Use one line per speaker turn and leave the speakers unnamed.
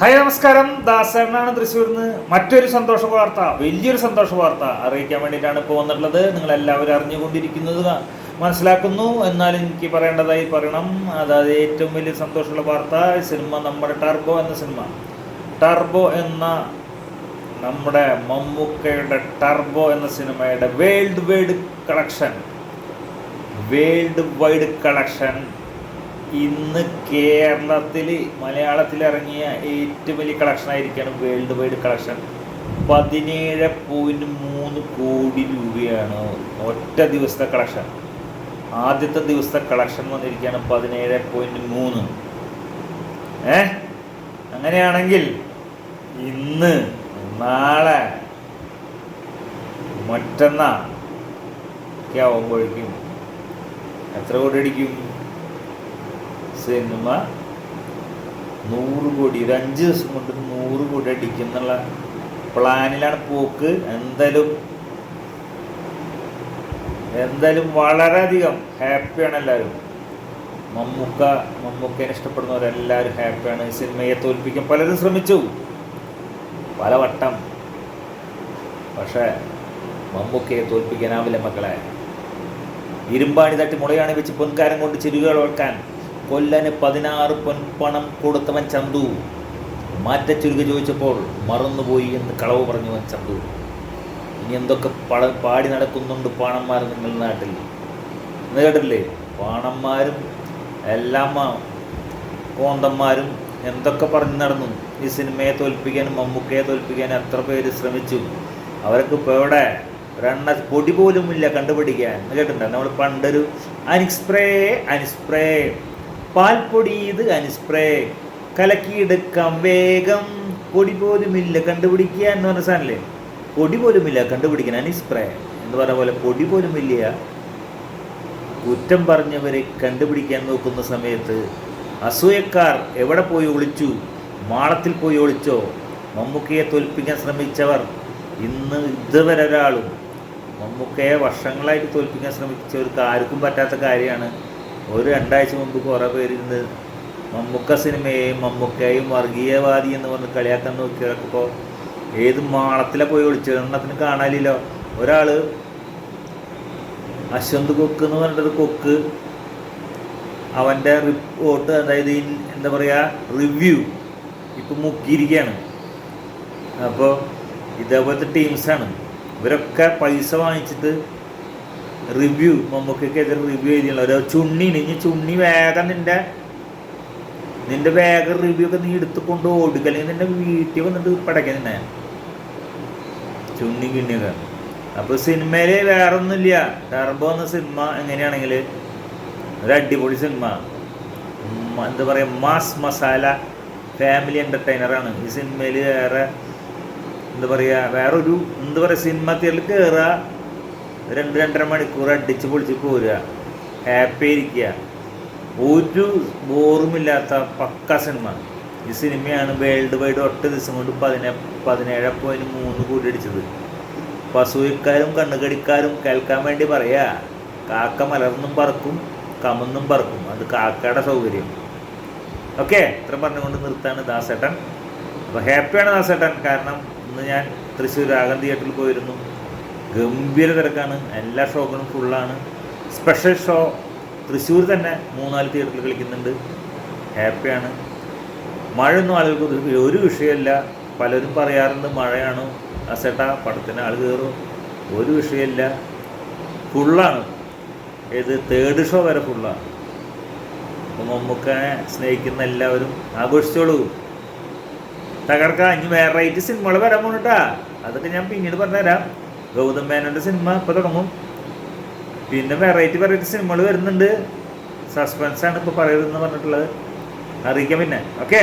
Hi നമസ്കാരം. ദാസേട്ടനാണ് തൃശ്ശൂരിൽ നിന്ന് മറ്റൊരു സന്തോഷ വാർത്ത വലിയൊരു സന്തോഷ വാർത്ത അറിയിക്കാൻ വേണ്ടിയിട്ടാണ് ഇപ്പോൾ വന്നിട്ടുള്ളത്. നിങ്ങൾ എല്ലാവരും അറിഞ്ഞുകൊണ്ടിരിക്കുന്നത് മനസ്സിലാക്കുന്നു. എന്നാൽ എനിക്ക് പറയേണ്ടതായി പറയണം. അതായത് ഏറ്റവും വലിയ സന്തോഷമുള്ള വാർത്ത സിനിമ നമ്മുടെ ടർബോ എന്ന സിനിമ. ടർബോ എന്ന നമ്മുടെ മമ്മൂക്കയുടെ ടർബോ എന്ന സിനിമയുടെ world wide collection. World wide collection. ഇന്ന് കേരളത്തിൽ മലയാളത്തിൽ ഇറങ്ങിയ ഏറ്റവും വലിയ കളക്ഷൻ ആയിരിക്കുകയാണ് വേൾഡ് വൈഡ് കളക്ഷൻ പതിനേഴ് പോയിന്റ് മൂന്ന് കോടി രൂപയാണ് ഒറ്റ ദിവസത്തെ കളക്ഷൻ ആദ്യത്തെ ദിവസത്തെ കളക്ഷൻ വന്നിരിക്കുകയാണ് പതിനേഴ് പോയിന്റ് മൂന്ന്. ഏ? അങ്ങനെയാണെങ്കിൽ ഇന്ന് നാളെ മറ്റന്നാ ഒക്കെ ആവുമ്പോഴേക്കും എത്ര കോടി അടിക്കും? സിനിമ നൂറ് കോടി. ഒരു അഞ്ച് ദിവസം കൊണ്ട് നൂറ് കോടി അടിക്കുന്നുള്ള പ്ലാനിലാണ് പോക്ക്. എന്തായാലും എന്തായാലും വളരെയധികം ഹാപ്പിയാണ് എല്ലാവരും. മമ്മൂക്ക മമ്മൂക്കേനെ ഇഷ്ടപ്പെടുന്നവരെല്ലാവരും ഹാപ്പിയാണ്. ഈ സിനിമയെ തോൽപ്പിക്കാൻ പലരും ശ്രമിച്ചു. പല വട്ടം. പക്ഷേ മമ്മൂക്കയെ തോൽപ്പിക്കാനാവില്ല മക്കളെ. ഇരുമ്പാണി തട്ടി മുളയാണി വെച്ച് പൊൻകാരം കൊണ്ട് ചെരുകൾ വെക്കാൻ കൊല്ലന് പതിനാറ് പൊൻപണം കൊടുത്തവൻ ചന്തു. മാറ്റ ചുരുക്ക് ചോദിച്ചപ്പോൾ മറന്നുപോയി എന്ന് കളവ് പറഞ്ഞവൻ ചന്തു. ഇനി എന്തൊക്കെ പട പാടി നടക്കുന്നുണ്ട് പാണന്മാർ നിങ്ങളുടെ നാട്ടിൽ? എന്ന് കേട്ടില്ലേ പാണന്മാരും എല്ലാം കോന്തന്മാരും എന്തൊക്കെ പറഞ്ഞു നടന്നു? ഈ സിനിമയെ തോൽപ്പിക്കാനും മമ്മൂക്കയെ തോൽപ്പിക്കാനും എത്ര പേര് ശ്രമിച്ചു? അവർക്ക് ഇപ്പോൾ എവിടെ? ഒരെണ്ണ പൊടി പോലുമില്ല കണ്ടുപിടിക്കാൻ. കേട്ടിട്ടുണ്ട്? നമ്മൾ പണ്ടൊരു അനിസ്പ്രേ അനിസ്പ്രേ പാൽപ്പൊടി ഇത് അനുസ്പ്രേ. കലക്കിയെടുക്കാം വേഗം. പൊടി പോലുമില്ല കണ്ടുപിടിക്കുക എന്ന് പറഞ്ഞ സാധനല്ലേ? പൊടി പോലുമില്ല കണ്ടുപിടിക്കാൻ അനുസ്പ്രേ. എന്ന് പറഞ്ഞ പോലെ പൊടി പോലുമില്ല. കുറ്റം പറഞ്ഞവരെ കണ്ടുപിടിക്കാൻ നോക്കുന്ന സമയത്ത് അസൂയക്കാർ എവിടെ പോയി ഒളിച്ചു? മാളത്തിൽ പോയി ഒളിച്ചോ? മമ്മൂക്കയെ തോൽപ്പിക്കാൻ ശ്രമിച്ചവർ ഇന്ന് ഇതുവരെ ഒരാളും മമ്മൂക്കയെ വർഷങ്ങളായിട്ട് തോൽപ്പിക്കാൻ ശ്രമിച്ചവർക്ക് ആർക്കും പറ്റാത്ത കാര്യമാണ്. ഒരു രണ്ടാഴ്ച മുമ്പ് കുറേ പേരിന്ന് മമ്മൂക്ക സിനിമയെയും മമ്മൂക്കയും വർഗീയവാദി എന്ന് പറഞ്ഞ് കളിയാക്കാൻ നോക്കിയപ്പോൾ ഏത് മാളത്തിലെ പോയി ഒളിച്ചത് എണ്ണത്തിന് കാണാനില്ലല്ലോ. ഒരാൾ അശ്വന്ത് കൊക്ക് എന്ന് പറഞ്ഞിട്ടൊരു കൊക്ക് അവന്റെ റിപ്പോർട്ട് അതായത് എന്താ പറയുക റിവ്യൂ ഇപ്പം മുക്കിയിരിക്കുകയാണ് അപ്പോൾ ഇതേപോലത്തെ ടീംസാണ്. ഇവരൊക്കെ പൈസ വാങ്ങിച്ചിട്ട് റിവ്യൂ മമ്മൂക്കെതിരെ റിവ്യൂ എഴുതിയുള്ള ഒരു ചുണ്ണി ഇനി ചുണ്ണി വേഗം നിന്റെ നിന്റെ വേഗം റിവ്യൂ ഒക്കെ നീ എടുത്തു കൊണ്ട് ഓടുക അല്ലെങ്കിൽ നിന്റെ വീട്ടിൽ വന്നിട്ട് പടയ്ക്കാൻ നിന്നെ. ചുണ്ണി കിണ്ണിയൊക്കെ. അപ്പോൾ സിനിമയിൽ വേറെ ഒന്നുമില്ല ടർബോ എന്ന സിനിമ എങ്ങനെയാണെങ്കിൽ ഒരു അടിപൊളി സിനിമ. എന്താ പറയുക മാസ് മസാല ഫാമിലി എന്റർടൈനറാണ് ഈ സിനിമയിൽ വേറെ എന്താ പറയുക വേറൊരു എന്താ പറയുക സിനിമ തിയേറ്ററിൽ കയറുക രണ്ട് രണ്ടര മണിക്കൂർ അടിച്ച് പൊളിച്ച് പോരുക. ഹാപ്പി ഇരിക്കുക ഒരു ബോറുമില്ലാത്ത പക്ക സിനിമ ഈ സിനിമയാണ് വേൾഡ് വൈഡ് ഒറ്റ ദിവസം കൊണ്ട് പതിനേ പതിനേഴ് പോയിന്റ് മൂന്ന് കൂടി അടിച്ചത്. പശുവിക്കാരും കണ്ണുകടിക്കാരും കേൾക്കാൻ വേണ്ടി പറയാ. കാക്ക മലർന്നും പറക്കും കമന്നും പറക്കും. അത് കാക്കയുടെ സൗകര്യം. ഓക്കെ ഇത്ര പറഞ്ഞുകൊണ്ട് നിർത്താണ് ദാസേട്ടൻ. അപ്പോൾ ഹാപ്പിയാണ് ദാസേട്ടൻ. കാരണം ഇന്ന് ഞാൻ തൃശ്ശൂർ രാഗം തിയേറ്ററിൽ പോയിരുന്നു. ഗംഭീര തിരക്കാണ്. എല്ലാ ഷോകളും ഫുള്ളാണ് സ്പെഷ്യൽ ഷോ തൃശ്ശൂർ തന്നെ മൂന്നാൽ തിയേറ്ററിൽ കളിക്കുന്നുണ്ട്. ഹാപ്പിയാണ് മഴയൊന്നും ആളുകൾക്ക് ഒരു- വിഷയമല്ല പലരും പറയാറുണ്ട് മഴയാണ്. അസട്ട പടത്തിന് ആൾ കയറും ഒരു വിഷയമല്ല ഫുള്ളാണ് ഏത് തേർഡ് ഷോ വരെ ഫുള്ളാണ് അപ്പം മമ്മൂക്കനെ സ്നേഹിക്കുന്ന എല്ലാവരും ആഘോഷിച്ചോളൂ. തകർക്കാം. ഇനി വെറൈറ്റി സിനിമകൾ വരാൻ പോണിട്ടാ. അതൊക്കെ ഞാൻ പിന്നീട് പറഞ്ഞുതരാം. ഗൗതം മേനോന്റെ സിനിമ ഇപ്പോൾ തുടങ്ങും. പിന്നെ വെറൈറ്റി വെറൈറ്റി സിനിമകൾ വരുന്നുണ്ട്. ആണ് ഇപ്പോൾ പറയുന്നത് പറഞ്ഞിട്ടുള്ളത്. അറിയിക്കാം പിന്നെ. ഓക്കെ